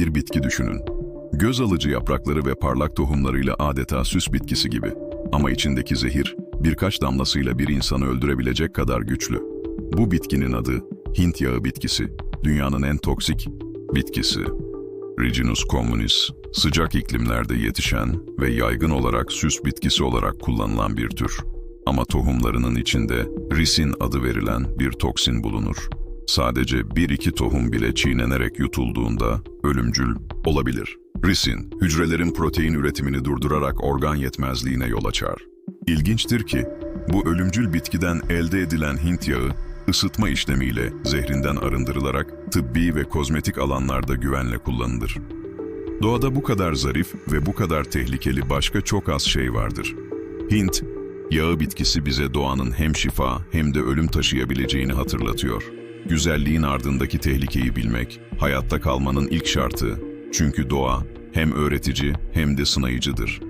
Bir bitki düşünün. Göz alıcı yaprakları ve parlak tohumlarıyla adeta süs bitkisi gibi. Ama içindeki zehir birkaç damlasıyla bir insanı öldürebilecek kadar güçlü. Bu bitkinin adı Hint yağı bitkisi. Dünyanın en toksik bitkisi. Ricinus communis, sıcak iklimlerde yetişen ve yaygın olarak süs bitkisi olarak kullanılan bir tür. Ama tohumlarının içinde risin adı verilen bir toksin bulunur. Sadece bir iki tohum bile çiğnenerek yutulduğunda ölümcül olabilir. Risin, hücrelerin protein üretimini durdurarak organ yetmezliğine yol açar. İlginçtir ki, bu ölümcül bitkiden elde edilen Hint yağı, ısıtma işlemiyle zehrinden arındırılarak tıbbi ve kozmetik alanlarda güvenle kullanılır. Doğada bu kadar zarif ve bu kadar tehlikeli başka çok az şey vardır. Hint, yağı bitkisi bize doğanın hem şifa hem de ölüm taşıyabileceğini hatırlatıyor. Güzelliğin ardındaki tehlikeyi bilmek, hayatta kalmanın ilk şartı. Çünkü doğa hem öğretici hem de sınayıcıdır.